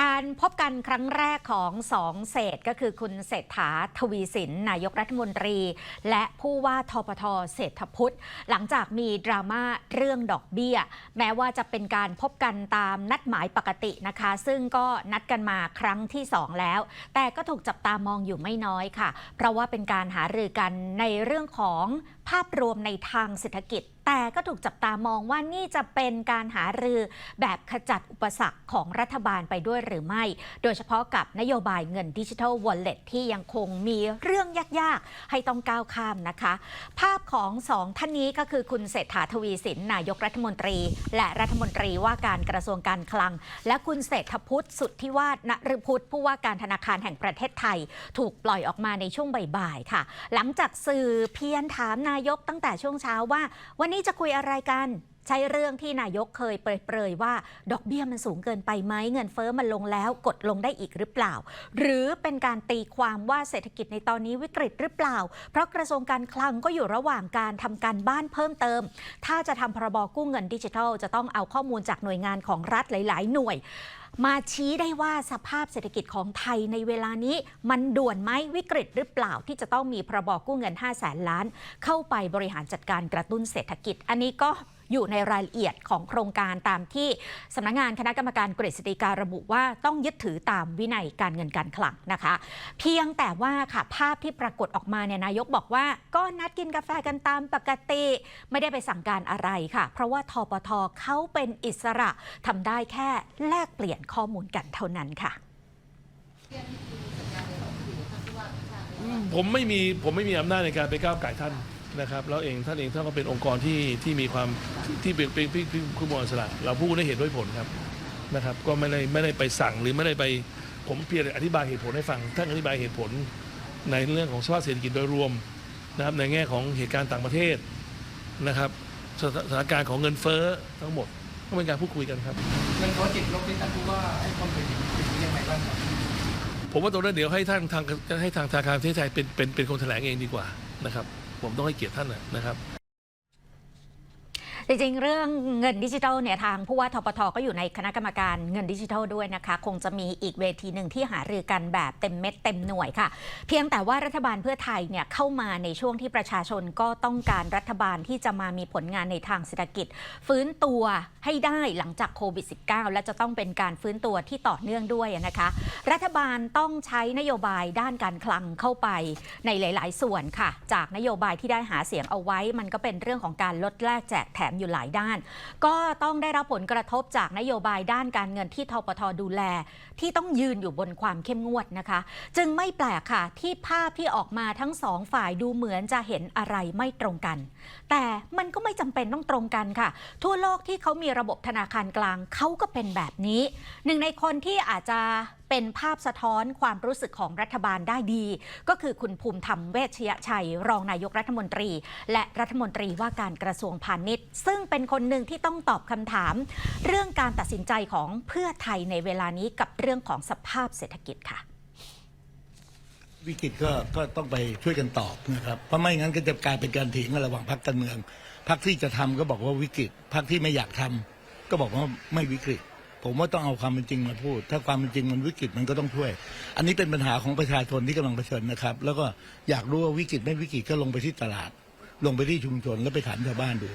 การพบกันครั้งแรกของสองเศรษฐก็คือคุณเศรษฐาทวีสินนายกรัฐมนตรี และผู้ว่าทปทเศรษฐพุทธหลังจากมีดราม่าเรื่องดอกเบี้ย แม้ว่าจะเป็นการพบกันตามนัดหมายปกตินะคะ ซึ่งก็นัดกันมาครั้งที่2แล้ว แต่ก็ถูกจับตามองอยู่ไม่น้อยค่ะ เพราะว่าเป็นการหารือกันในเรื่องของภาพรวมในทางเศรษฐกิจ แต่ก็ถูกจับตามองว่านี่จะเป็นการหารือแบบขจัดอุปสรรคของรัฐบาลไปด้วยหรือไม่ โดยเฉพาะกับนโยบายเงินดิจิทัลวอลเล็ตที่ยังคงมีเรื่องยาก ๆ ให้ต้องก้าวข้ามนะคะ ภาพของสองท่านนี้ก็คือคุณเศรษฐาทวีสินนายกรัฐมนตรี และรัฐมนตรีว่าการกระทรวงการคลัง และคุณเศรษฐพุทธสุทธิวาฒนฤพุทธผู้ว่าการธนาคารแห่งประเทศไทย ถูกปล่อยออกมาในช่วงบ่ายๆค่ะ หลังจากสื่อเพียนถามนายกตั้งแต่ช่วงเช้าว่า วันนี้จะคุยอะไรกัน ใช้เรื่องที่นายกเคยเปรยๆว่า ดอกเบี้ยมันสูงเกินไปไหมเงินเฟอ้อมันลงแล้วกดลงได้อีกหรือเปล่า หรือเป็นการตีความว่าเศรษฐกิจในตอนนี้วิกฤตหรือเปล่า เพราะกระทรวงการคลังก็อยู่ระหว่างการทำการบ้านเพิ่มเติม ถ้าจะทำพรบกู้เงินดิจิทัล จะต้องเอาข้อมูลจากหน่วยงานของรัฐหลาย ๆ หน่วย มาชี้ได้ว่าสภาพเศรษฐกิจของไทยในเวลานี้ มันด่วนไหมวิกฤตหรือเปล่าที่จะต้องมีพรบกู้เงิน5 0 0แสนล้าน เข้าไปบริหารจัดการกระตุ้นเศรษฐกิจ อันนี้ก็ อยู่ในรายละเอียดของโครงการตามที่สำนักงานคณะกรรมการกฤษฎีการระบุว่าต้องยึดถือตามวินัยการเงินการคลังนะคะ เพียงแต่ว่าค่ะภาพที่ปรากฏออกมาเนี่ยนายกบอกว่า ก็นัดกินกาแฟกันตามปกติ ไม่ได้ไปสั่งการอะไรค่ะ เพราะว่าทปทเขาเป็นอิสระทำได้แค่แลกเปลี่ยนข้อมูลกันเท่านั้นค่ะผมไม่มีผมไม่มีอำนาจในการไปก้าวไก่ท่าน นะครับแล้วเองท่านเองท่านก็เป็นองค์กรที่ที่มีความที่เป็นเป็นผู้บริสุทธิ์เราพูดได้เหตุด้วยผลครับนะครับ ก็ไม่ได้ไม่ได้ไปสั่งหรือไม่ได้ไปผมเพียงอธิบายเหตุผลให้ฟังท่านอธิบายเหตุผลในเรื่องของสภาพเศรษฐกิจโดยรวมนะครับในแง่ของเหตุการณ์ต่างประเทศนะครับสถานการณ์ของเงินเฟ้อทั้งหมดก็เป็นการพูดคุยกันครับเงินเขาติดลบที่ท่านผู้ว่าให้ความเป็นเป็นยังไงบ้างครับผมว่าตรงนั้นเดี๋ยวให้ท่านทางให้ทางธนาคารประเทศไทยเป็นเป็นเป็นคนแถลงเองดีกว่านะครับ ผมต้องให้เกียรติท่านนะครับ จริงๆ เรื่องเงินดิจิทัลเนี่ยทางผู้ว่าทปทก็อยู่ในคณะกรรมการเงินดิจิทัลด้วยนะคะ คงจะมีอีกเวทีหนึ่งที่หารือกันแบบเต็มเม็ดเต็มหน่วยค่ะ เพียงแต่ว่ารัฐบาลเพื่อไทยเนี่ยเข้ามาในช่วงที่ประชาชนก็ต้องการรัฐบาลที่จะมามีผลงานในทางเศรษฐกิจ ฟื้นตัวให้ได้หลังจากโควิด -19 และจะต้องเป็นการฟื้นตัวที่ต่อเนื่องด้วยนะคะ รัฐบาลต้องใช้นโยบายด้านการคลังเข้าไปในหลาย ๆ ส่วนค่ะ จากนโยบายที่ได้หาเสียงเอาไว้ มันก็เป็นเรื่องของการลดแลกแจกแถมอยู่หลายด้าน ก็ต้องได้รับผลกระทบจากนโยบายด้านการเงินที่ทปทดูแล ที่ต้องยืนอยู่บนความเข้มงวดนะคะ จึงไม่แปลกค่ะ ที่ภาพที่ออกมาทั้งสองฝ่ายดูเหมือนจะเห็นอะไรไม่ตรงกัน แต่มันก็ไม่จำเป็นต้องตรงกันค่ะ ทั่วโลกที่เขามีระบบธนาคารกลางเขาก็เป็นแบบนี้ หนึ่งในคนที่อาจจะ เป็นภาพสะท้อนความรู้สึกของรัฐบาลได้ดี ก็คือคุณภูมิธรรมเวชยชัย รองนายกรัฐมนตรี และรัฐมนตรีว่าการกระทรวงพาณิชย์ ซึ่งเป็นคนหนึ่งที่ต้องตอบคำถาม เรื่องการตัดสินใจของเพื่อไทยในเวลานี้กับเรื่องของสภาพเศรษฐกิจค่ะ วิกฤตก็ก็ต้องไปช่วยกันตอบนะครับเพราะไม่งั้นก็จะกลายเป็นการถีงกันระหว่างพรรคการเมืองพรรคที่จะทำก็บอกว่าวิกฤตพรรคที่ไม่อยากทำก็บอกว่าไม่วิกฤต ผมว่าต้องเอาความเป็นจริงมาพูด ถ้าความเป็นจริงมันวิกฤตมันก็ต้องช่วย อันนี้เป็นปัญหาของประชาชนที่กำลังเผชิญนะครับ แล้วก็อยากรู้ว่าวิกฤตไม่วิกฤตก็ลงไปที่ตลาด ลงไปที่ชุมชนแล้วไปถามชาวบ้านดู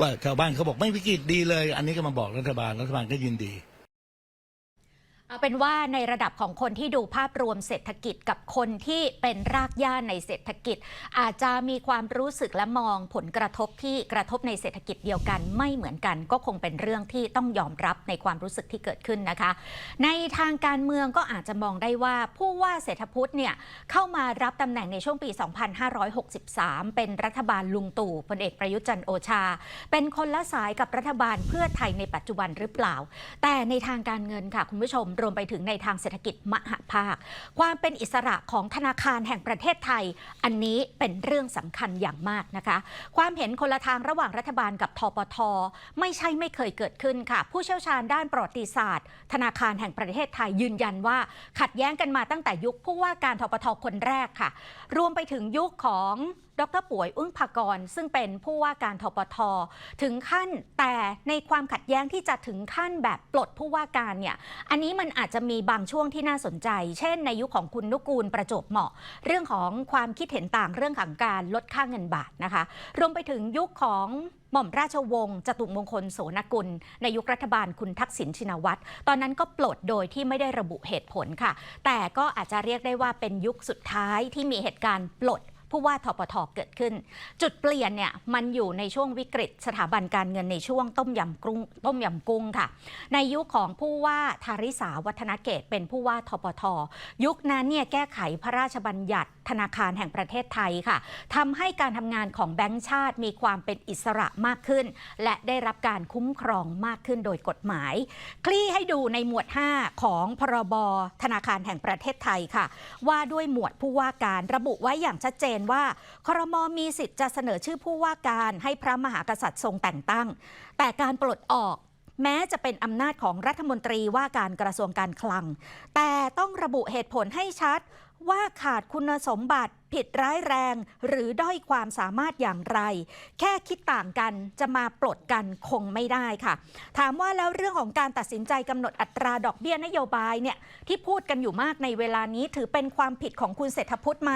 ว่าชาวบ้านเขาบอกไม่วิกฤตดีเลย อันนี้ก็มาบอกรัฐบาลรัฐบาลก็ยินดี เอาเป็นว่าในระดับของคนที่ดูภาพรวมเศรษฐกิจกับคนที่เป็นรากหญ้าในเศรษฐกิจ อาจจะมีความรู้สึกและมองผลกระทบที่กระทบในเศรษฐกิจเดียวกันไม่เหมือนกัน ก็คงเป็นเรื่องที่ต้องยอมรับในความรู้สึกที่เกิดขึ้นนะคะ ในทางการเมืองก็อาจจะมองได้ว่าผู้ว่าเศรษฐพุทธเนี่ยเข้ามารับตำแหน่งในช่วงปี 2563 เป็นรัฐบาลลุงตู่พลเอกประยุทธ์จันทร์โอชา เป็นคนละสายกับรัฐบาลเพื่อไทยในปัจจุบันหรือเปล่า แต่ในทางการเงินค่ะคุณผู้ชมรวมไปถึงในทางเศรษฐกิจมหภาค ความเป็นอิสระของธนาคารแห่งประเทศไทย อันนี้เป็นเรื่องสำคัญอย่างมากนะคะ ความเห็นคนละทางระหว่างรัฐบาลกับทปท ไม่ใช่ไม่เคยเกิดขึ้นค่ะ ผู้เชี่ยวชาญด้านประวัติศาสตร์ ธนาคารแห่งประเทศไทยยืนยันว่า ขัดแย้งกันมาตั้งแต่ยุคผู้ว่าการทปทคนแรกค่ะ รวมไปถึงยุคของ ดรป่วยอึ้งภากร ซึ่งเป็นผู้ว่าการทปทถึงขั้นแต่ในความขัดแย้งที่จะถึงขั้นแบบปลดผู้ว่าการเนี่ยอันนี้มันอาจจะมีบางช่วงที่น่าสนใจ เช่น ในยุคของคุณนุกูลประจบเหมาะ เรื่องของความคิดเห็นต่างเรื่องของการลดค่าเงินบาทนะคะ รวมไปถึงยุคของหม่อมราชวงศ์จตุมงคลโสนกุล ในยุครัฐบาลคุณทักษิณชินวัตร ตอนนั้นก็ปลดโดยที่ไม่ได้ระบุเหตุผลค่ะ แต่ก็อาจจะเรียกได้ว่าเป็นยุคสุดท้ายที่มีเหตุการณ์ปลด ผู้ว่าทปทเกิดขึ้น จุดเปลี่ยนเนี่ยมันอยู่ในช่วงวิกฤต สถาบันการเงินในช่วงต้มยำกุ้งต้มยำกุ้งค่ะ ในยุคของผู้ว่าทาริสาวัฒนเกตเป็นผู้ว่าทปท ยุคนั้นเนี่ยแก้ไขพระราชบัญญัติธนาคารแห่งประเทศไทยค่ะทำให้การทำงานของแบงก์ชาติมีความเป็นอิสระมากขึ้น และได้รับการคุ้มครองมากขึ้นโดยกฎหมาย คลี่ให้ดูในหมวด 5 ของพรบธนาคารแห่งประเทศไทยค่ะ ว่าด้วยหมวดผู้ว่าการระบุไว้อย่างชัดเจนว่าครมมีสิทธิ์จะเสนอชื่อผู้ว่าการให้พระมหากษัตริย์ทรงแต่งตั้ง แต่การปลดออกแม้จะเป็นอำนาจของรัฐมนตรีว่าการกระทรวงการคลัง แต่ต้องระบุเหตุผลให้ชัดว่าขาดคุณสมบัติผิดร้ายแรง หรือด้อยความสามารถอย่างไร แค่คิดต่างกันจะมาปลดกันคงไม่ได้ค่ะ ถามว่าแล้วเรื่องของการตัดสินใจกำหนดอัตราดอกเบี้ยนโยบายเนี่ยที่พูดกันอยู่มากในเวลานี้ถือเป็นความผิดของคุณเศรษฐพุทธไหม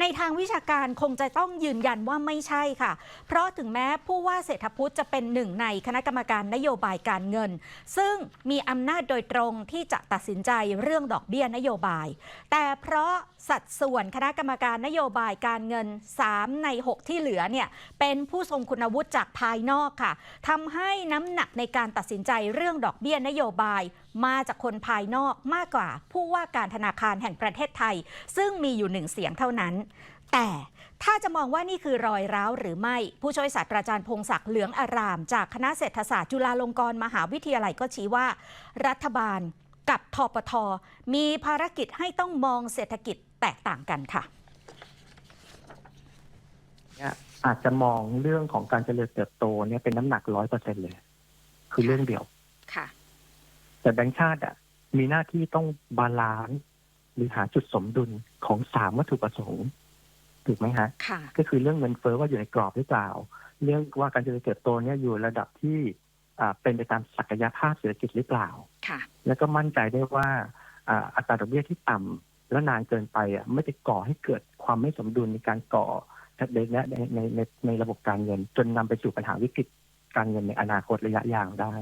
ในทางวิชาการคงจะต้องยืนยันว่าไม่ใช่ค่ะ เพราะถึงแม้ผู้ว่าเศรษฐพุทธจะเป็นหนึ่งในคณะกรรมการนโยบายการเงิน ซึ่งมีอำนาจโดยตรงที่จะตัดสินใจเรื่องดอกเบี้ยนโยบาย แต่เพราะสัดส่วนคณะกรรมการนโยบายการเงิน 3 ใน 6 ที่เหลือเนี่ยเป็นผู้ทรงคุณวุฒิจากภายนอกค่ะทำให้น้ำหนักในการตัดสินใจเรื่องดอกเบี้ยนโยบายมาจากคนภายนอกมากกว่าผู้ว่าการธนาคารแห่งประเทศไทย ซึ่งมีอยู่หนึ่งเสียงเท่านั้นแต่ถ้าจะมองว่านี่คือรอยร้าวหรือไม่ ผู้ช่วยศาสตราจารย์พงศักดิ์เหลืองอาราม จากคณะเศรษฐศาสตร์จุฬาลงกรณ์มหาวิทยาลัยก็ชี้ว่า รัฐบาลกับทปท มีภารกิจให้ต้องมองเศรษฐกิจแตกต่างกันค่ะเนี่ยอาจจะมองเรื่องของการเจริญเติบโตเนี่ยเป็นน้ำหนักร้อยเปอร์เซ็นเลย คือเรื่องเดียว ค่ะ แต่แบงก์ชาติอะมีหน้าที่ต้องบาลานซ์ หรือหาจุดสมดุลของสามวัตถุประสงค์ถูกไหมฮะ ค่ะ ก็คือเรื่องเงินเฟ้อว่าอยู่ในกรอบหรือเปล่า เรื่องว่าการเจริญเติบโตเนี่ยอยู่ระดับที่อ่าเป็นไปตามศักยภาพเศรษฐกิจหรือเปล่า ค่ะ แล้วก็มั่นใจได้ว่าอ่าอัตราดอกเบี้ยที่ต่ำและนานเกินไปอะไม่ได้ก่อให้เกิดความไม่สมดุลในการก่อในในในในในระบบการเงิน จนนำไปสู่ปัญหาวิกฤตการเงินในอนาคตระยะยาวได้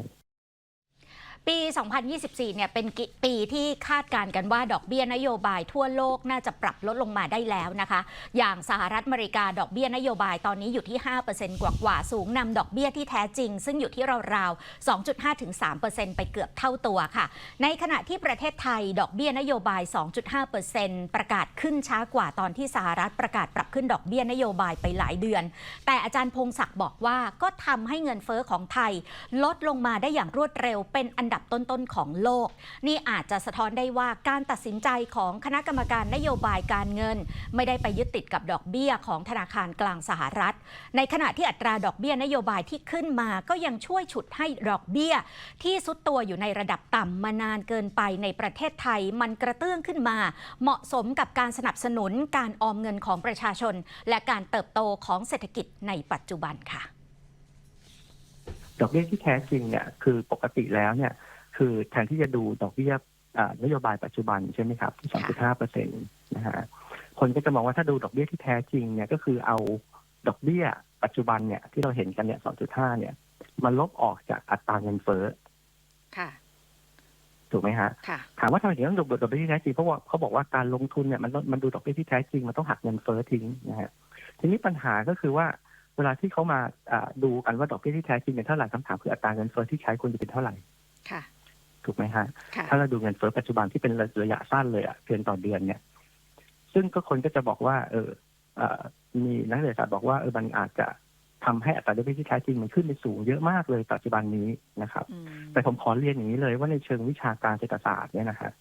ปี 2024 เนี่ยเป็นปีที่คาดการณ์กันว่าดอกเบี้ยนโยบายทั่วโลกน่าจะปรับลดลงมาได้แล้วนะคะ อย่างสหรัฐอเมริกาดอกเบี้ยนโยบายตอนนี้อยู่ที่ 5%กว่ากว่าๆสูงนำดอกเบี้ยที่แท้จริง ซึ่งอยู่ที่ราวๆ 2.5 ถึง 3%ไปเกือบเท่าตัวค่ะ ในขณะที่ประเทศไทยดอกเบี้ยนโยบาย 2.5%ประกาศขึ้นช้ากว่าตอนที่สหรัฐประกาศปรับขึ้นดอกเบี้ยนโยบายไปหลายเดือน แต่อาจารย์พงศักดิ์บอกว่าก็ทำให้เงินเฟอ้อของไทย ลดลงมาได้อย่างรวดเร็วเป็นอันดับต้นๆของโลก นี่อาจจะสะท้อนได้ว่าการตัดสินใจของคณะกรรมการนโยบายการเงิน ไม่ได้ไปยึดติดกับดอกเบี้ยของธนาคารกลางสหรัฐ ในขณะที่อัตราดอกเบี้ยนโยบายที่ขึ้นมาก็ยังช่วยฉุดให้ดอกเบี้ย ที่ซุดตัวอยู่ในระดับต่ำมานานเกินไปในประเทศไทยมันกระเตื้องขึ้นมา เหมาะสมกับการสนับสนุนการออมเงินของประชาชน และการเติบโตของเศรษฐกิจในปัจจุบันค่ะดอกเบี้ยที่แท้จริงเนี่ยคือปกติแล้วเนี่ย คือแทนที่จะดูดอกเบี้ยอ่านโยบายปัจจุบันใช่ไหมครับที่สองจุดห้าเปอร์เซ็นต์นะฮะคนก็จะมองว่าถ้าดูดอกเบี้ยที่แท้จริงเนี่ยก็คือเอาดอกเบี้ยปัจจุบันเนี่ยที่เราเห็นกันเนี่ยสองจุดห้าเนี่ยมาลบออกจากอัตราเงินเฟ้อค่ะถูกไหมฮะค่ะถามว่าทำไมถึงต้องดูดอกเบี้ยที่แท้จริงเพราะว่าเขาบอกว่าการลงทุนเนี่ยมันต้องมันดูดอกเบี้ยที่แท้จริงมันต้องหักเงินเฟ้อทิ้งนะฮะทีนี้ปัญหาก็คือว่าเวลาที่เขามาอ่าดูกันว่าดอกเบี้ยที่แท้จริงเป็นเท่าไหร่คำถามคืออัตราเงินเฟ้อที่ใช้ควรจะเป็นเท่าไหร่ค่ะ ถูกไหมฮะ ค่ะ ถ้าเราดูเงินเฟ้อปัจจุบันที่เป็นระยะสั้นเลยอะเดือนต่อเดือนเนี่ย ซึ่งก็คนก็จะบอกว่า เออเอ่อมีนักเศรษฐศาสตร์บอกว่าเออมันอาจจะทำให้อัตราดอกเบี้ยที่แท้จริงมันขึ้นไปสูงเยอะมากเลยปัจจุบันนี้นะครับ อืมแต่ผมขอเรียนอย่างนี้เลยว่าในเชิงวิชาการเศรษฐศาสตร์เนี่ยนะฮะ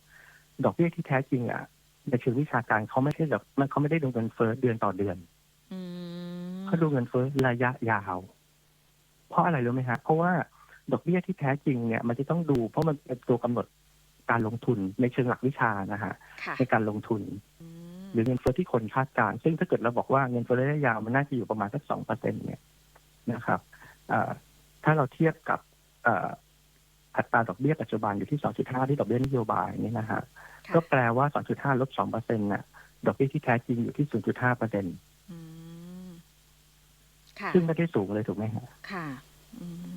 ดอกเบี้ยที่แท้จริงอะในเชิงวิชาการเขาไม่ได้แบบมันเขาไม่ได้ดูเงินเฟ้อเดือนต่อเดือนอืมเขาดูเงินเฟ้อระยะยาว เพราะอะไรรู้ไหมฮะเพราะว่า ดอกเบี้ยที่แท้จริงเนี่ยมันจะต้องดูเพราะมันเป็นตัวกำหนดการลงทุนในเชิงหลักวิชานะฮะค่ะในการลงทุนอืมหรือเงินเฟ้อที่คนคาดการณ์ซึ่งถ้าเกิดเราบอกว่าเงินเฟ้อระยะยาวมันน่าจะอยู่ประมาณสักสองเปอร์เซ็นเนี่ยนะครับเอ่อถ้าเราเทียบกับเอ่ออัตราดอกเบี้ยปัจจุบันอยู่ที่ 2.5 ที่ดอกเบี้ยนโยบายเนี่ยนะฮะค่ะก็แปลว่า 2.5 ลบ 2 เปอร์เซ็นต์น่ะ ดอกเบี้ยที่แท้จริงอยู่ที่ 0.5 เปอร์เซ็นต์อืมค่ะซึ่งไม่ได้สูงเลยถูกไหมฮะ ค่ะอืม